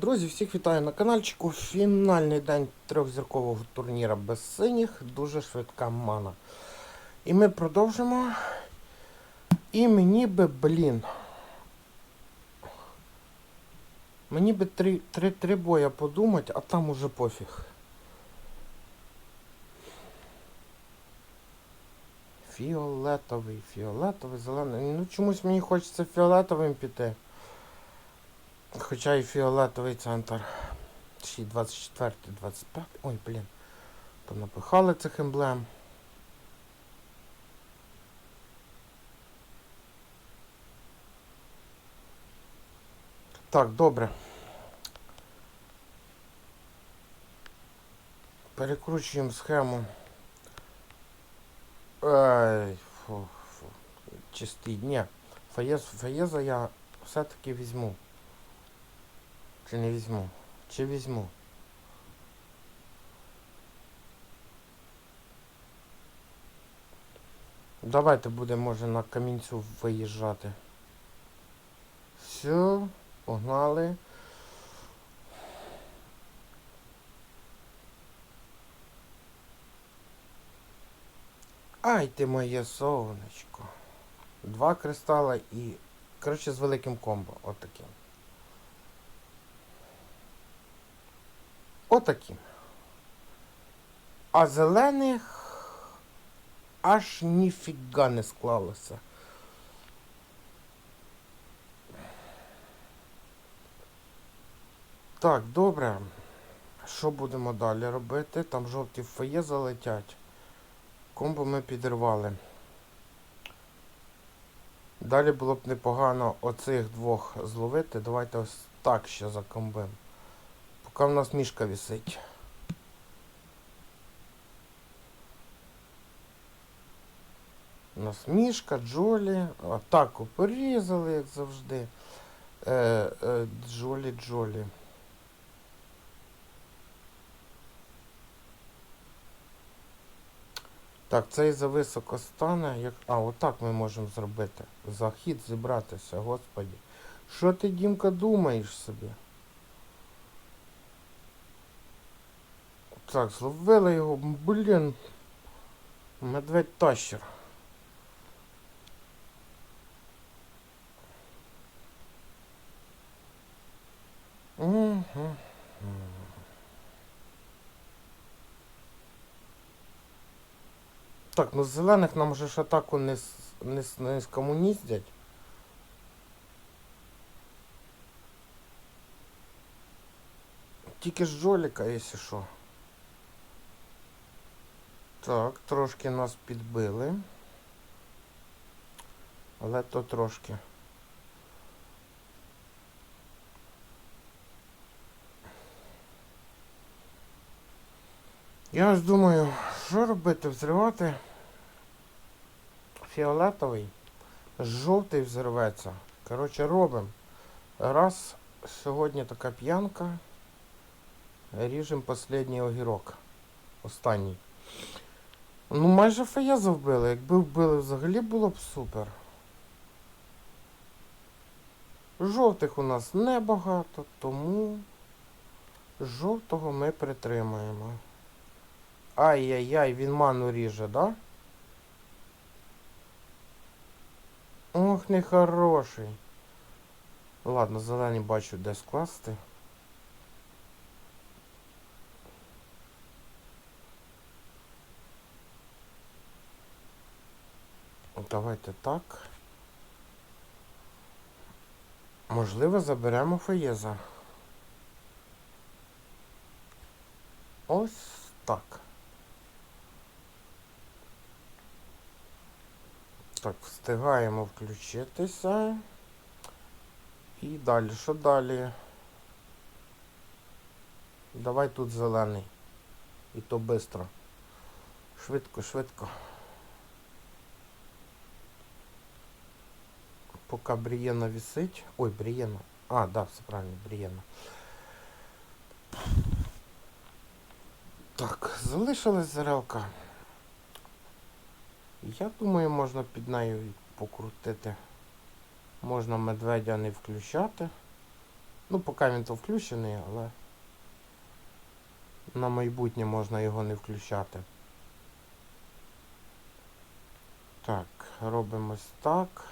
Друзі, всіх вітаю на каналчику. Фінальний день трьохзіркового турніра без синіх. Дуже швидка мана. І ми продовжимо. І мені би, блін. Мені би три, три, три боя подумати, а там уже пофіг. Фіолетовий, фіолетовий, зелений. Ну чомусь мені хочеться фіолетовим піти. Хоча і фіолетовий центр. Ще 24, 25. Ой, блін. Понапихали цих емблем. Так, добре. Перекручуємо схему. Ай, фу, фу. Чистий. Ні. Фаєз, фаєза я все-таки візьму. Чи не візьму? Чи візьму? Давайте будемо, може, на камінцю виїжджати. Все, погнали. Ай ти моє сонечко. Два кристала і... Коротше, з великим комбо. Отаким. Отаким. А зелених аж ніфіга не склалося. Так, добре. Що будемо далі робити? Там жовті фоє залетять. Комбо ми підірвали. Далі було б непогано оцих двох зловити. Давайте ось так ще закомбимо. Поки в нас мішка висить. У нас мішка, Джолі, атаку порізали, як завжди. Е, е, Джолі, Джолі. Так, цей зависоко стане. Як... А, отак ми можемо зробити. Захід зібратися, господі. Що ти, Дімка, думаєш собі? Так, зловили його, блін. Медведь тащер. Так, ну зелених нам вже ж атаку не, не, не скомуніздять. Тільки з Джоліка, якщо що. Так, трошки нас підбили. Але то трошки. Я ось думаю, що робити? Взривати? Фіолетовий. Жовтий взорветься. Коротше, робимо. Раз сьогодні така п'янка. Ріжемо останній огірок. Останній. Ну, майже фаєза вбили. Якби вбили взагалі було б супер. Жовтих у нас небагато, тому жовтого ми притримаємо. Ай-яй-яй, він ману ріже, да? Ох, нехороший. Ладно, зелені бачу де скласти. Давайте так. Можливо, заберемо Фаєза. Ось так. Так, встигаємо включитися. І далі, що далі? Давай тут зелений. І то швидко. Швидко, швидко. Поки Брієна висить. Ой, Брієна. А, да, все правильно, Брієна. Так, залишилась зерелка. Я думаю, можна під нею покрутити. Можна медведя не включати. Ну, поки він то включений, але на майбутнє можна його не включати. Так, робимось так.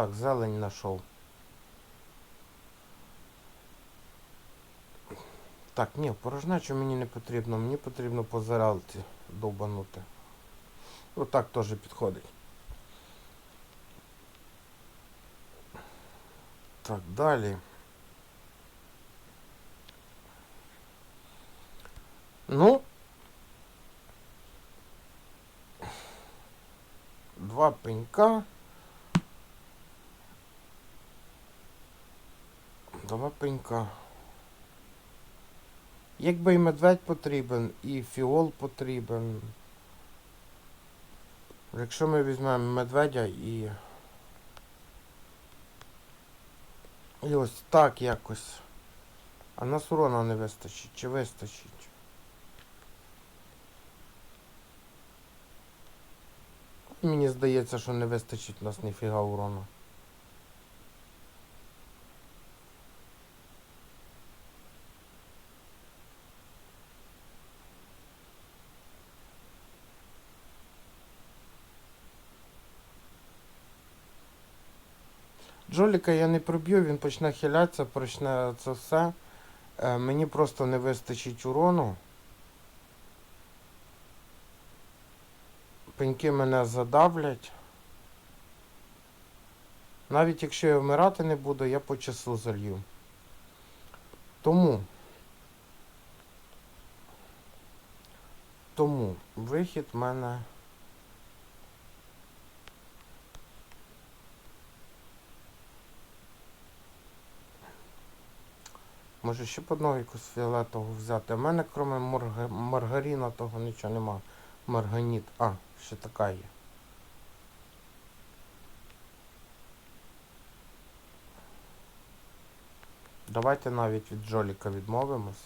Так, зелень знайшов. Так, ні, порожнечу мені не потрібно, мені потрібно по заралці довбанути. Отак теж підходить. Так, далі. Ну. Два пенька. Пенька. Якби і медведь потрібен, і фіол потрібен. Якщо ми візьмемо медведя і. І ось так якось. А нас урона не вистачить. Чи вистачить? Мені здається, що не вистачить нас ніфіга урону. Джоліка я не проб'ю, він почне хилятися, почне це все. Е, мені просто не вистачить урону. Пеньки мене задавлять. Навіть якщо я вмирати не буду, я по часу залью. Тому. Тому вихід в мене. Може ще б одного якусь фіолетову взяти. У мене крім марга... маргаріна того нічого нема. Марганіт. А, ще така є. Давайте навіть від Джоліка відмовимось.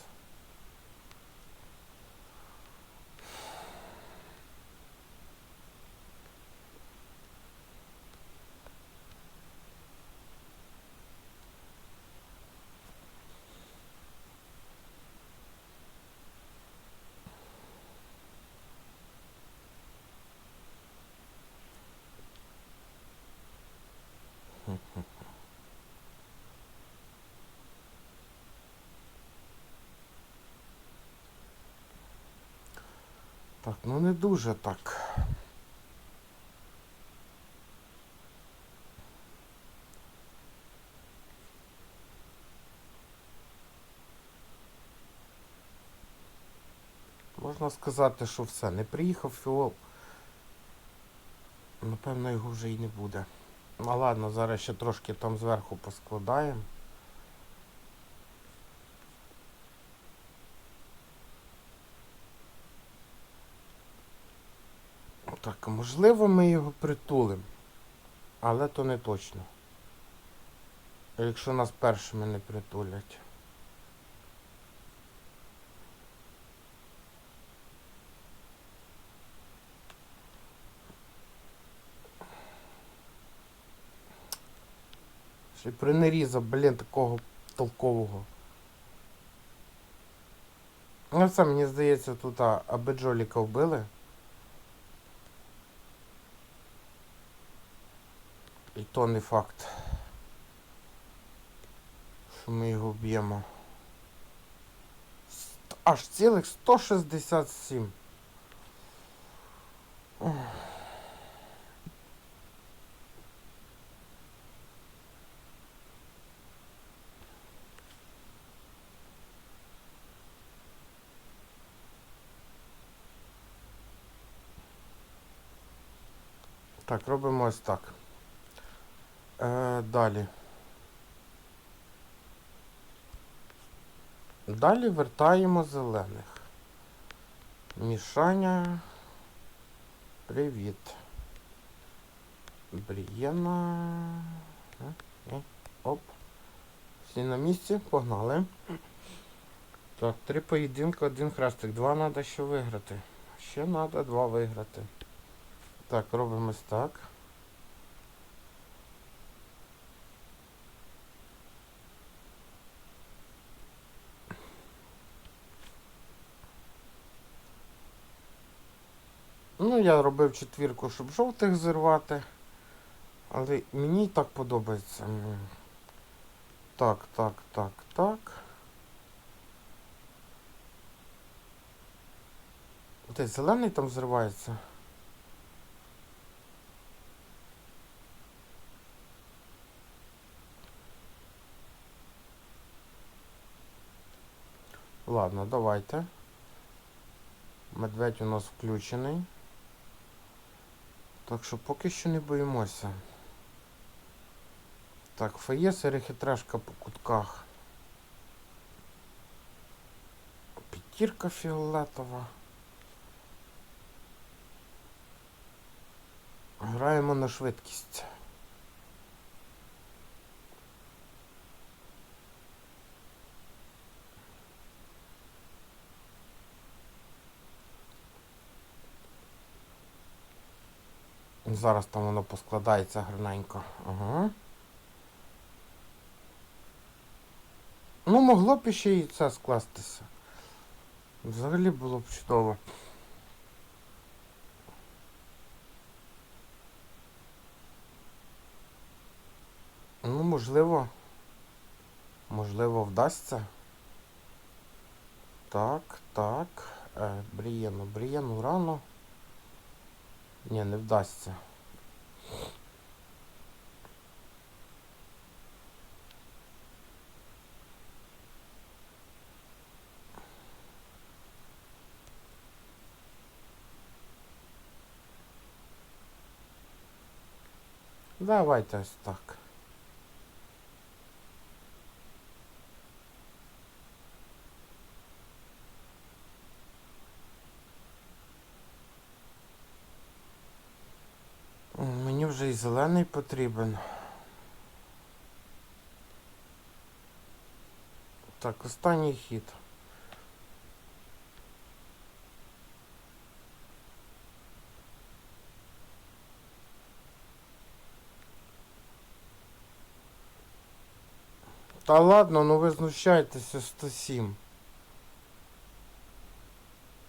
Так, ну не дуже так. Можна сказати, що все, не приїхав фіол. Напевно, його вже і не буде. Ну ладно, зараз ще трошки там зверху поскладаємо. Так, можливо, ми його притулимо. Але то не точно. Якщо нас першими не притулять. Ще й блін, такого толкового. Ну це мені здається тут а, аби Джоліка вбили. І то не факт. Що ми його б'ємо. Аж цілих 167. Ох. Так, робимо ось так. Е, далі. Далі вертаємо зелених. Мішаня. Привіт. Брієна. Е, е, Оп. Всі на місці, погнали. Так, три поєдинки, один хрестик. Два треба ще виграти. Ще треба два виграти. Так, робимось так. Я робив четвірку, щоб жовтих зірвати. Але мені так подобається. Так, так, так, так. Десь зелений там зривається. Ладно, давайте. Медведь у нас включений. Так що поки що не боїмося. Так, фає серехитрашка хитрашка по кутках. П'ятірка фіолетова. Граємо на швидкість. Зараз там воно поскладається гарненько. Ага. Ну, могло б ще і це скластися. Взагалі було б чудово. Ну, можливо. Можливо, вдасться. Так, так. Е, Брієну, Брієну рано. Ні, не вдасться. Давайте ось так. Вже і зелений потрібен. Так, останній хід. Та ладно, ну ви знущаєтеся 107.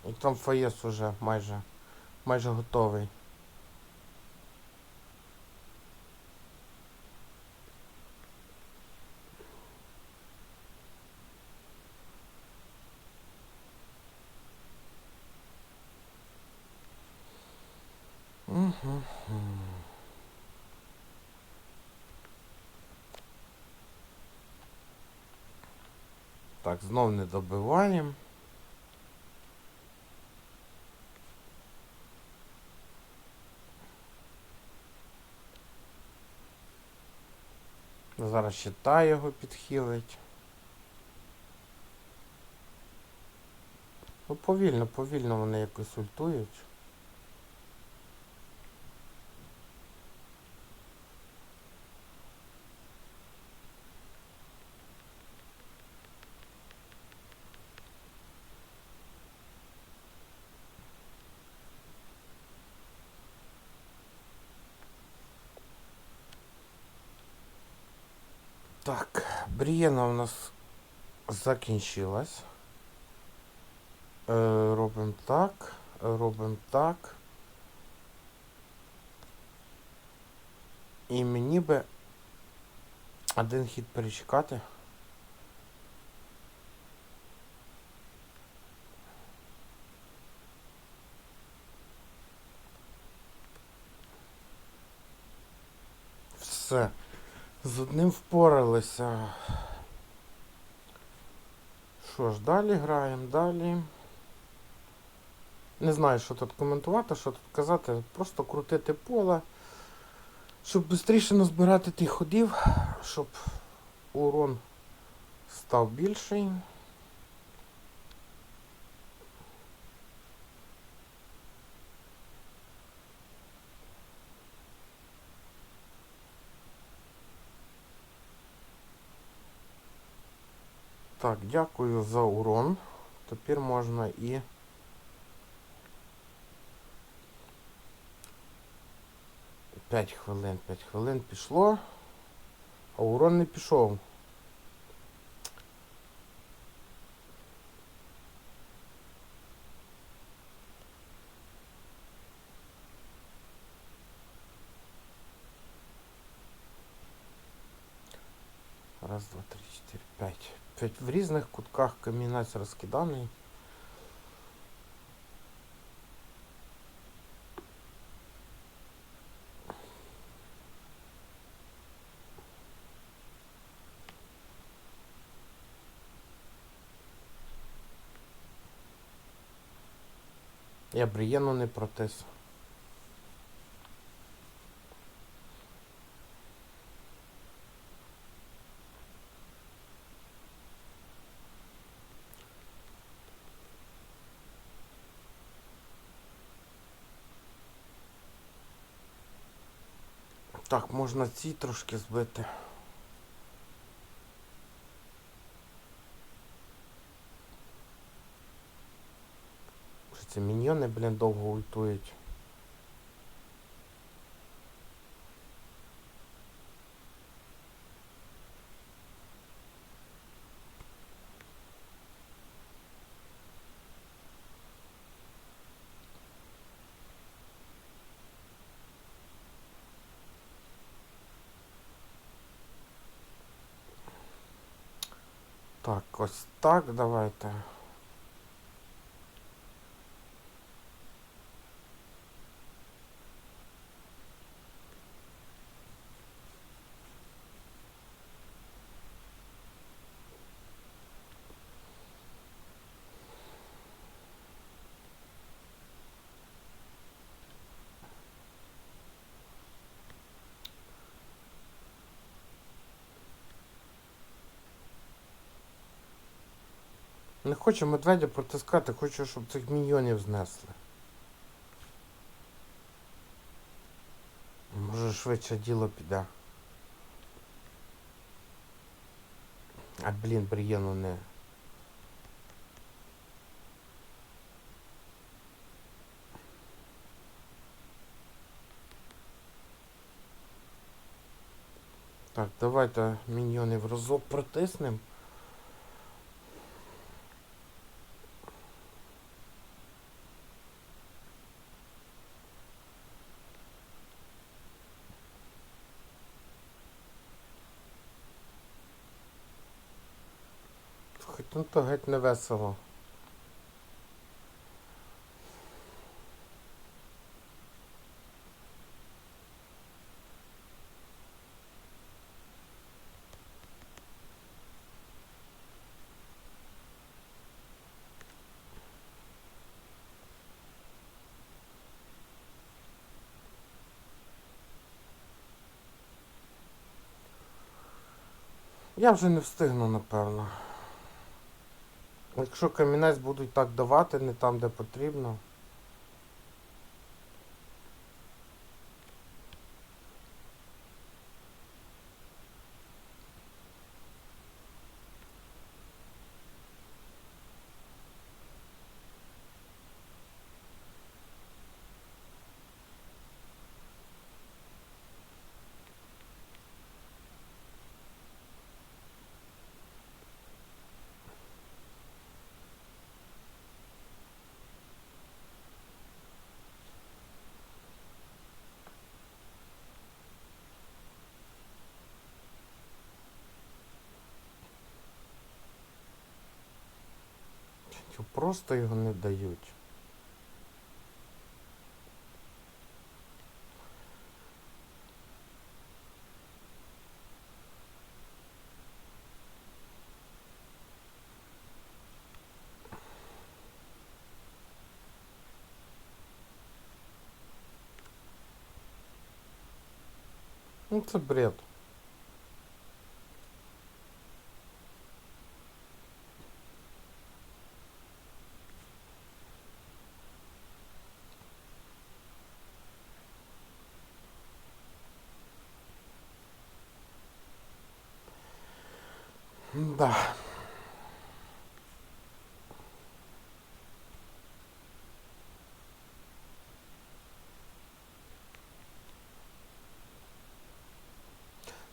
І там фаєс уже майже майже готовий. Угу. Так, знов не добиваємо. Зараз ще та його підхилить. Ну, повільно, повільно вони якось ультують. Так, Брієна у нас закінчилась. Е, робимо так, робимо так. І мені би один хід перечекати. Все. З одним впоралися. Що ж, далі граємо, далі. Не знаю, що тут коментувати, що тут казати. Просто крутити поле, щоб швидше назбирати тих ходів, щоб урон став більший. Так, дякую за урон. Тепер можна і. П'ять хвилин, п'ять хвилин пішло, а урон не пішов. Раз, два, три, чотири, п'ять. П'ять в різних кутках камінець розкиданий. Я брієну не протис. Так, можна ці трошки збити. Що Це міньйони, блін, довго ультують. Так, ось так давайте. Хочу медведя протискати, хочу, щоб цих міньйонів знесли. Може швидше діло піде. А блін, брієну не. Так, давайте міньйонів разок протиснемо. Ну то геть не весело. Я вже не встигну, напевно. Якщо камінець будуть так давати, не там, де потрібно. Чо Просто його не дають. Ну це бред. Да.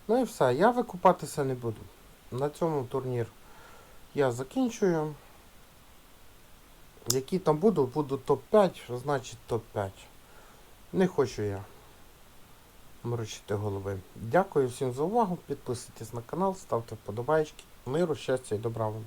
Ну і все, я викупатися не буду. На цьому турнір я закінчую. Які там будуть, буду топ-5, значить топ-5. Не хочу я. морочити голови. Дякую всім за увагу. Підписуйтесь на канал, ставте вподобайки. Миру, щастя і добра вам.